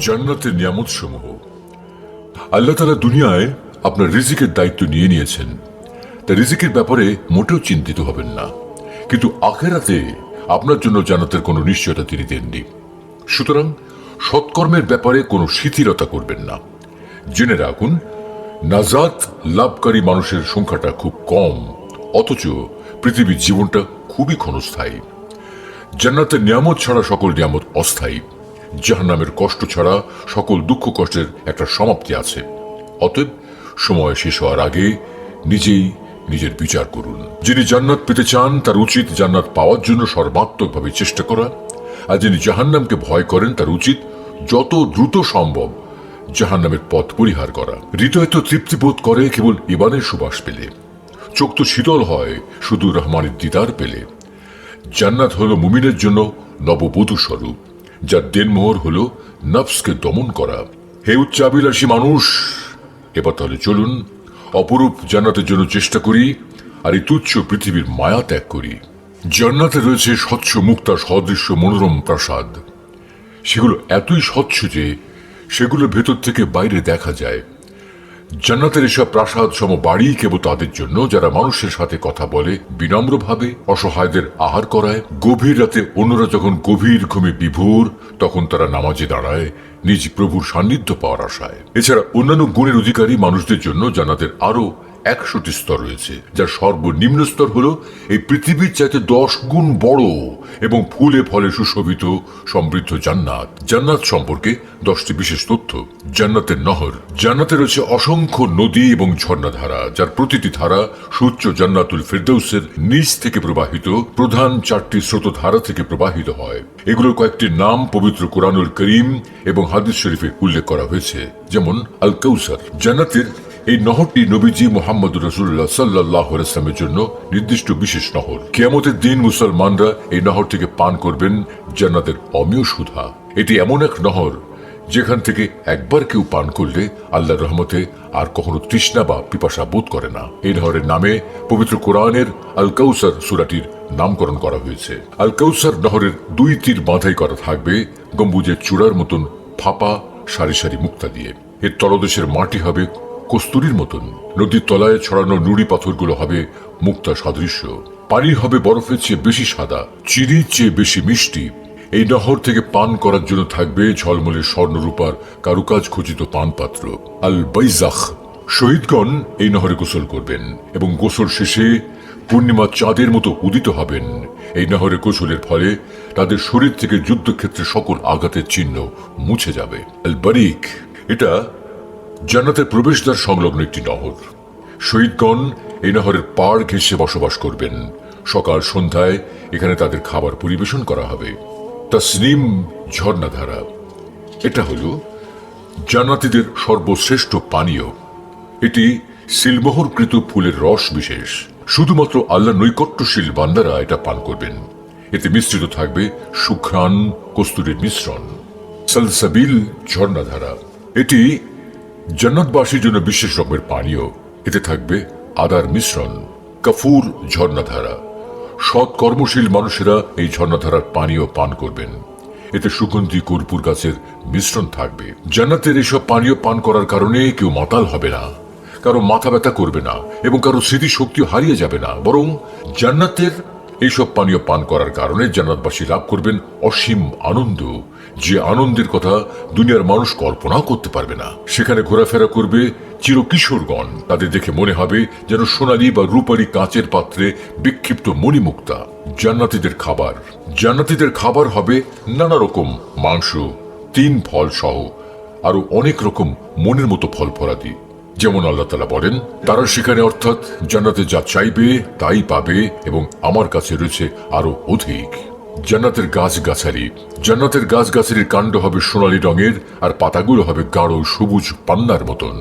জান্নাতের নিয়ামত সমূহ আল্লাহ তালা দুনিয়ায় আপনার রিজিকের দায়িত্ব নিয়ে নিয়েছেন। তা রিজিকের ব্যাপারে মোটেও চিন্তিত হবেন না। কিন্তু আখেরাতে আপনার জন্য জান্নাতের কোনো নিশ্চয়তা তিনি দেননি। সুতরাং সৎকর্মের ব্যাপারে কোনো শিথিলতা করবেন না। জেনে রাখুন, নাজাত লাভকারী মানুষের সংখ্যাটা খুব কম, অথচ পৃথিবীর জীবনটা খুবই ক্ষণস্থায়ী। জান্নাতের নিয়ামত ছাড়া সকল নিয়ামত অস্থায়ী। জাহান্নামের কষ্ট ছাড়া সকল দুঃখ কষ্টের একটা সমাপ্তি আছে। অতএব সময় শেষ হওয়ার আগে নিজেই নিজের বিচার করুন। যিনি জান্নাত পেতে চান, তার উচিত জান্নাত পাওয়ার জন্য সর্বাত্মকভাবে চেষ্টা করা। আর যিনি জাহান্নামকে ভয় করেন, তার উচিত যত দ্রুত সম্ভব জাহান্নামের পথ পরিহার করা। হৃদয় তো তৃপ্তি বোধ করে, কেবল ইবানের সুবাস পেলে। চোখ তো শীতল হয় শুধু রহমানের দিদার পেলে। জান্নাত হল মুমিনের জন্য নববধূ স্বরূপ। যার দেনমোহর হল নফসকে দমন করা। হে উচ্চাবিলাসী মানুষ, এবার তাহলে চলুন অপরূপ জান্নাতের জন্য চেষ্টা করি আর এই তুচ্ছ পৃথিবীর মায়া ত্যাগ করি। জান্নাতে রয়েছে স্বচ্ছ, মুক্তা, সদৃশ্য, মনোরম প্রাসাদ। সেগুলো এতই স্বচ্ছ যে সেগুলোর ভেতর থেকে বাইরে দেখা যায়। জান্নাতের এসব প্রাসাদ সম বাড়ি কেবল তাদের জন্য, যারা মানুষের সাথে কথা বলে, বিনম্রভাবে অসহায়দের আহার করায়। গভীর রাতে অন্যরা যখন গভীর ঘুমে বিভোর, তখন তারা নামাজে দাঁড়ায়, নিজ প্রভুর সান্নিধ্য পাওয়ার আশায়। এছাড়া অন্যান্য গুণের অধিকারী মানুষদের জন্য জান্নাতের আরও একশোটি স্তর রয়েছে, যার সর্বনিম্ন স্তর হলো এই পৃথিবীর চাইতে দশ গুণ বড় এবং ফুলে ফলে সুশোভিত সমৃদ্ধ জান্নাত। জান্নাত সম্পর্কে দশটি বিশেষ তথ্য। জান্নাতের নহর। জান্নাতে রয়েছে অসংখ্য নদী এবং ঝর্ণাধারা, যার প্রতিটি ধারা সূর্য জান্নাতুল ফেরদৌসের নিচ থেকে প্রবাহিত, প্রধান চারটি স্রোতধারা থেকে প্রবাহিত হয়। এগুলোর কয়েকটি নাম পবিত্র কোরআনুল করিম এবং হাদিস শরীফে উল্লেখ করা হয়েছে, যেমন আল কৌসার জান্নাতের এই নহরটি নবীজি মোহাম্মদ রসুল্লাহ সাল্লাহ ইসলামের জন্য নির্দিষ্ট বিশেষ নহর। কেয়ামতের দিন মুসলমানরা এই নহর থেকে পান করবেন জান্নাতের অমীয় সুধা। এটি এমন এক নহর যেখান থেকে একবার কেউ পান করলে আল্লাহর রহমতে আর কখনো তৃষ্ণা বা পিপাসা বোধ করে না। এই নহরের নামে পবিত্র কোরআনের আল কৌসার সুরাটির নামকরণ করা হয়েছে। আল কৌসার নহরের দুই তীর বাঁধাই করা থাকবে গম্বুজের চূড়ার মতন ফাঁপা, সারি সারি মুক্তা দিয়ে। এর তলদেশের মাটি হবে কস্তুরীর মতন। নদীর তলায় ছড়ানো নুড়ি পাথরগুলো হবে মুক্তা সদৃশ্য। পানি হবে বরফের চেয়ে বেশি সাদা, চিনির চেয়ে বেশি মিষ্টি। এই নহর থেকে পান করার জন্য থাকবে ঝলমলে স্বর্ণরূপার কারুকাজ খচিত পানপাত্র। আল বাইজাখ শহীদগণ এই নহরে গোসল করবেন এবং গোসল শেষে পূর্ণিমা চাঁদের মতো উদিত হবেন। এই নহরে গোসলের ফলে তাদের শরীর থেকে যুদ্ধক্ষেত্রে সকল আঘাতের চিহ্ন মুছে যাবে। আল বারিক এটা জান্নাতের প্রবেশদ্বার সংলগ্ন একটি নহর। শহীদগণ এই নহরের পাড় ঘেঁষে বসবাস করবেন। সকাল সন্ধ্যায় এখানে তাদের খাবার পরিবেশন করা হবে। তসনিম ঝর্ণাধারা। এটা হল জান্নাতীদের সর্বশ্রেষ্ঠ পানীয়। এটি সিলমোহরকৃত ফুলের রস বিশেষ। শুধুমাত্র আল্লাহ নৈকট্যশীল বান্দারা এটা পান করবেন। এতে মিশ্রিত থাকবে সুঘ্রাণ কস্তুরীর মিশ্রণ। সালসাবিল ঝর্ণাধারা। এটি জান্নাতবাসীর জন্য বিশেষ রকমের পানীয়। এতে থাকবে আদার মিশ্রণ, কাফুর ঝর্ণাধারা। সৎ কর্মশীল মানুষেরা এই ঝর্ণাধারার পানীয় পান করবেন। এতে সুগন্ধি, কর্পূর গাছের মিশ্রণ থাকবে। জান্নাতের এসব পানীয় পান করার কারণে কেউ মাতাল হবে না। কারও মাথা ব্যথা করবে না এবং কারও স্মৃতিশক্তি হারিয়ে যাবে না। বরং জান্নাতের এইসব পানীয় পান করার কারণে জান্নাতবাসী লাভ করবেন অসীম আনন্দ। যে আনন্দের কথা দুনিয়ার মানুষ কল্পনাও করতে পারবে না। সেখানে ঘোরাফেরা করবে চিরকিশোরগণ। তাদের দেখে মনে হবে যেন সোনালী বা রূপালী কাঁচের পাত্রে বিক্ষিপ্ত মণিমুক্তা, জান্নাতীদের খাবার। জান্নাতীদের খাবার হবে নানা রকম মাংস, তিন ফল সহ আরও অনেক রকম মনের মতো ফল ফলাদি। যেমন আল্লাহ তালা বলেন, তারা সেখানে অর্থাৎ জান্নাতে যা চাইবে তাই পাবে এবং আমার কাছে রয়েছে আরও অধিক। জান্নাতের গাছ গাছালি জান্নাতের গাছ গাছালির কাণ্ড হবে সোনালী রঙের আর পাতাগুলো হবে গাঢ় সবুজ পান্নার মতন।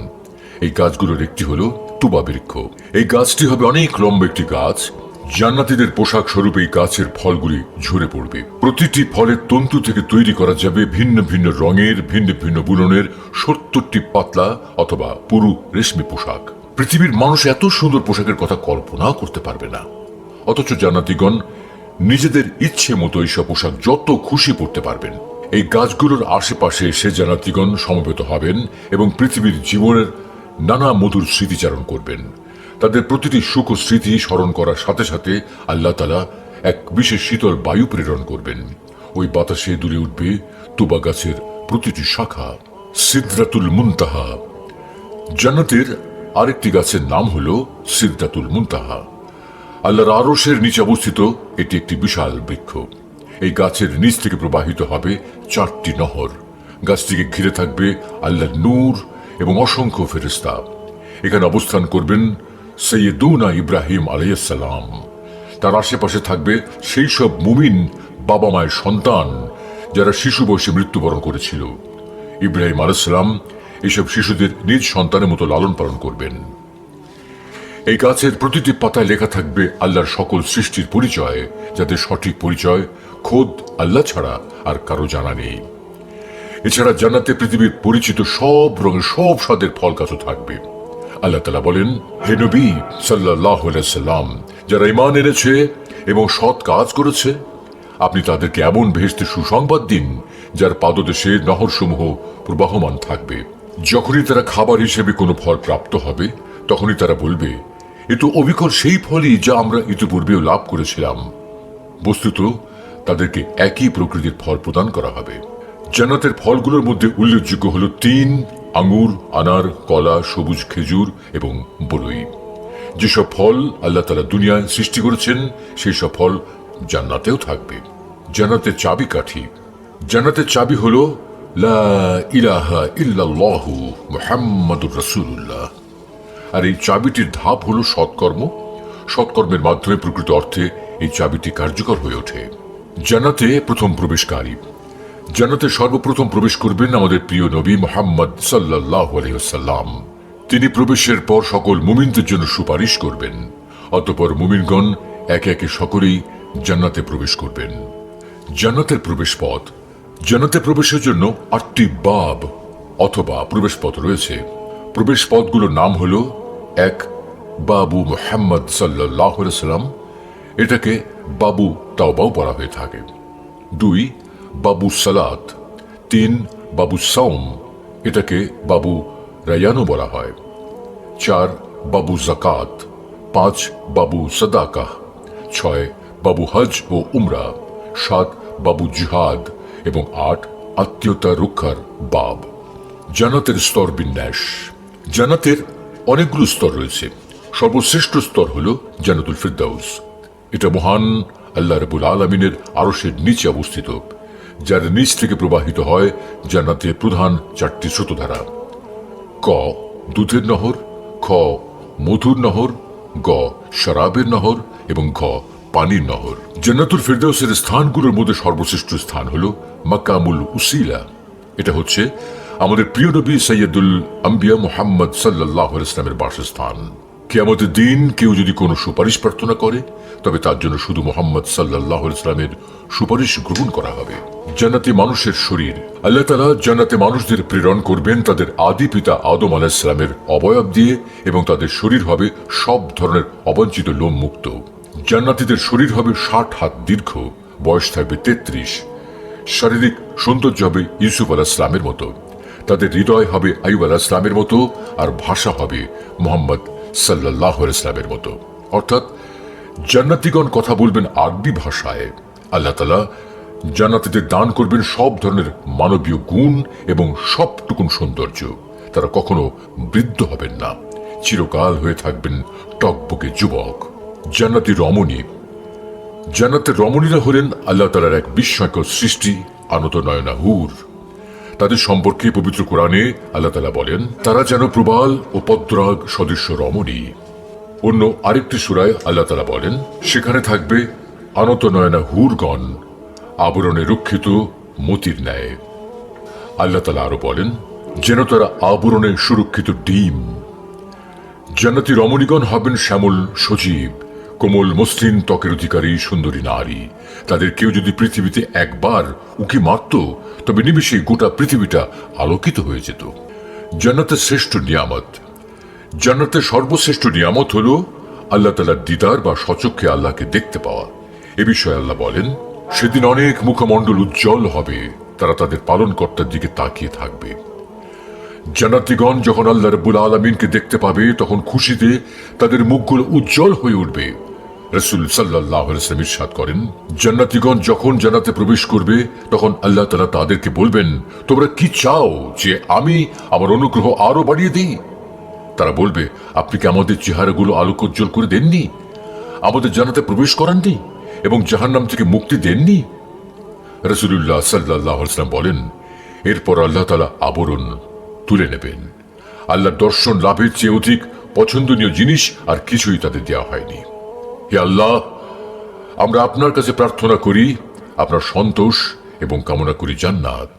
এই গাছগুলোর একটি হলো তুবা বৃক্ষ। এই গাছটি হবে অনেক লম্বা একটি গাছ। জান্নাতীদের পোশাক স্বরূপ এই গাছের ফলগুলি ঝরে পড়বে। প্রতিটি ফলের তন্তু থেকে তৈরি করা যাবে ভিন্ন ভিন্ন রঙের, ভিন্ন ভিন্ন বুলনের সত্তরটি পাতলা অথবা পুরু রেশমি পোশাক। পৃথিবীর মানুষ এত সুন্দর পোশাকের কথা কল্পনাও করতে পারবে না। অথচ জান্নাতীগণ নিজেদের ইচ্ছে মতো এইসব পোশাক যত খুশি পড়তে পারবেন। এই গাছগুলোর আশেপাশে এসে জানাতিগণ সমবেত হবেন এবং পৃথিবীর জীবনের নানা মধুর স্মৃতিচারণ করবেন। তাদের প্রতিটি সুখ স্মৃতি স্মরণ করার সাথে সাথে আল্লাহ তালা এক বিশেষ শীতল বায়ু প্রেরণ করবেন। ওই বাতাসে দূরে উঠবে তুবা গাছের প্রতিটি শাখা। সিদ্রাতুল মুনতাহা। জান্নাতের আরেকটি গাছের নাম হল সিদ্ধাতুল মুনতাহা। আল্লাহর আরসের নিচে অবস্থিত এটি একটি বিশাল বৃক্ষ। এই গাছের নিচ থেকে প্রবাহিত হবে চারটি নহর। গাছটিকে ঘিরে থাকবে আল্লাহর নূর এবং অসংখ্য ফেরেস্তা এখানে অবস্থান করবেন সৈয়দুনা ইব্রাহিম আলাইসাল্লাম তার আশেপাশে থাকবে সেই সব মুমিন বাবা মায়ের সন্তান যারা শিশু বয়সে মৃত্যুবরণ করেছিল। ইব্রাহিম আলাইসাল্লাম এসব শিশুদের নিজ সন্তানের মতো লালন পালন করবেন। এই গাছের প্রতিটি পাতায় লেখা থাকবে আল্লাহর সকল সৃষ্টির পরিচয়, যাদের সঠিক পরিচয় খোদ আল্লাহ ছাড়া আর কারও জানা নেই। এছাড়া জান্নাতে পৃথিবীর পরিচিত সব রঙের সব স্বাদের ফল গাছও থাকবে। আল্লাহ তালা বলেন, হে নবী সাল্লাহ সাল্লাম, যারা ইমান এনেছে এবং সৎ কাজ করেছে, আপনি তাদেরকে এমন ভেস্তে সুসংবাদ দিন, যার পাদদেশে নহরসমূহ প্রবাহমান থাকবে। যখনই তারা খাবার হিসেবে কোনো ফল প্রাপ্ত হবে, তখনই তারা বলবে এ তো অবিকল সেই ফলই যা আমরা ইতিপূর্বেও লাভ করেছিলাম। বস্তুত, তাদেরকে একই প্রকৃতির ফল প্রদান করা হবে। জান্নাতের ফলগুলোর মধ্যে উল্লেখযোগ্য হল তিন, আঙুর, আনার, কলা, সবুজ খেজুর এবং বরই। যেসব ফল আল্লাহ তালা দুনিয়ায় সৃষ্টি করেছেন সেই সব ফল জান্নাতেও থাকবে। জান্নাতের চাবি কাঠি। জান্নাতের চাবি হল, লা ইলাহা ইল্লাল্লাহু মুহাম্মাদুর রাসূলুল্লাহ। আর এই চাবিটির ধাপ হল সৎকর্ম। সৎকর্মের মাধ্যমে প্রকৃত অর্থে এই চাবিটি কার্যকর হয়ে ওঠে। জান্নাতে প্রথম প্রবেশকারী। জান্নাতে সর্বপ্রথম প্রবেশ করবেন আমাদের প্রিয় নবী মোহাম্মদ সাল্লাহ আলহিহাল্লাম তিনি প্রবেশের পর সকল মুমিনদের জন্য সুপারিশ করবেন। অতপর মুমিনগণ একে একে সকলেই জান্নাতে প্রবেশ করবেন। জান্নাতের প্রবেশ পথ জান্নাতে প্রবেশের জন্য আটটি বাব অথবা প্রবেশ পথ রয়েছে। প্রবেশ পথগুলোর নাম হল এক বাবু মোহাম্মদ সাল্লাহ সাল্লাম এটাকে বাবু তাওবাও বলা হয়ে থাকে। দুই, বাবু সালাত। তিন, বাবু সাউম এটাকে বাবু রায়ানো বলা হয়। চার, বাবু জাকাত পাঁচ, বাবু সদাকাহ। ছয়, বাবু হজ ও উমরা। সাত, বাবু জিহাদ। এবং আট, আত্মীয়তা রক্ষার বাব। জানাতের স্তর বিন্যাস। জানাতের অনেকগুলো স্তর রয়েছে। সর্বশ্রেষ্ঠ স্তর হল জানাতুল ফিরদাউস। এটা মহান আল্লাহ রবুল আলমিনের আরসের নিচে অবস্থিত, যার নিচ থেকে প্রবাহিত হয় জান্নাতের প্রধান চারটি স্রোতধারা। ক, দুধের নহর, খ, মধুর নহর, গ, শরাবের নহর এবং ঘ, পানির নহর। জান্নাতুল ফেরদাউসের স্থানগুলোর মধ্যে সর্বশ্রেষ্ঠ স্থান হল মাকামুল উসিলা। এটা হচ্ছে আমাদের প্রিয় নবী সৈয়দুল আম্বিয়া মোহাম্মদ সাল্লাহ ইসলামের বাসস্থান। কেয়ামতের দিন কেউ যদি কোনো সুপারিশ প্রার্থনা করে, তবে তার জন্য শুধু মোহাম্মদ সাল্লাহ ইসলামের সুপারিশ গ্রহণ করা হবে। জান্নাতি মানুষের শরীর, আল্লাহ তালা জান্নাতে মানুষদের প্রেরণ করবেন তাদের আদি পিতা আদম আলা আলাহিসামের অবয়ব দিয়ে এবং তাদের শরীর হবে সব ধরনের অবাঞ্ছিত লোম মুক্ত জান্নাতিদের শরীর হবে ষাট হাত দীর্ঘ, বয়স থাকবে তেত্রিশ। শারীরিক সৌন্দর্য হবে ইউসুফ আলাহ ইসলামের মতো। তাদের হৃদয় হবে আইব আলাহ ইসলামের মতো আর ভাষা হবে মোহাম্মদ সাল্লাহ ইসলামের মতো। অর্থাৎ জান্নাতিগণ কথা বলবেন আরবি ভাষায়। আল্লাহ তালা জান্নাতিদের দান করবেন সব ধরনের মানবীয় গুণ এবং সবটুকুন সৌন্দর্য। তারা কখনো বৃদ্ধ হবেন না। চিরকাল হয়ে থাকবেন টকবকে যুবক। জান্নাতি রমণী। জান্নাতের রমণীরা হলেন আল্লাহ তালার এক বিস্ময়কর সৃষ্টি আনত নয়না হুর। তাদের সম্পর্কে পবিত্র কোরআনে আল্লাহ তালা বলেন, তারা যেন প্রবাল ও পদ্রাগ সদৃশ্য রমণী। অন্য আরেকটি সুরায় আল্লাহ তালা বলেন, সেখানে থাকবে আনত নয়না হুরগণ, আবরণে রক্ষিত মতির ন্যায়। আল্লাহ তালা আরও বলেন, যেন তারা আবরণে সুরক্ষিত ডিম। জান্নাতি রমণীগণ হবেন শ্যামল, সজীব, কোমল, মসৃণ, ত্বকের অধিকারী, সুন্দরী নারী। তাদের কেউ যদি পৃথিবীতে একবার উকি মারত তবে নিমিষে গোটা পৃথিবীটা আলোকিত হয়ে যেত। জান্নাতের শ্রেষ্ঠ নিয়ামত। জান্নাতের সর্বশ্রেষ্ঠ নিয়ামত হল আল্লাহ তালার দিদার বা সচক্ষে আল্লাহকে দেখতে পাওয়া। এ বিষয়ে আল্লাহ বলেন, সেদিন অনেক মুখমণ্ডল উজ্জ্বল হবে, তারা তাদের পালনকর্তার দিকে তাকিয়ে থাকবে। জান্নাতিগণ যখন আল্লাহ রব্বুল আলমিনকে দেখতে পাবে, তখন খুশিতে তাদের মুখগুলো উজ্জ্বল হয়ে উঠবে। রসুল সাল্লাহ ইরশাদ করেন, জান্নাতিগণ যখন জান্নাতে প্রবেশ করবে, তখন আল্লাহ তালা তাদেরকে বলবেন, তোমরা কি চাও যে আমি আমার অনুগ্রহ আরও বাড়িয়ে দিই? তারা বলবে, আপনি কি আমাদের চেহারাগুলো আলোকোজ্জ্বল করে দেননি? আমাদের জানাতে প্রবেশ করাননি এবং জাহান্নাম থেকে মুক্তি দেননি? রসুল্লাহ সাল্লাহ সাল্লাম বলেন, এরপর আল্লাহ তালা আবরণ তুলে নেবেন। আল্লাহর দর্শন, লাভের চেয়ে অধিক পছন্দনীয় জিনিস আর কিছুই তাদের দেওয়া হয়নি। হে আল্লাহ আমরা আপনার কাছে প্রার্থনা করি আপনার সন্তোষ এবং কামনা করি জান্নাত।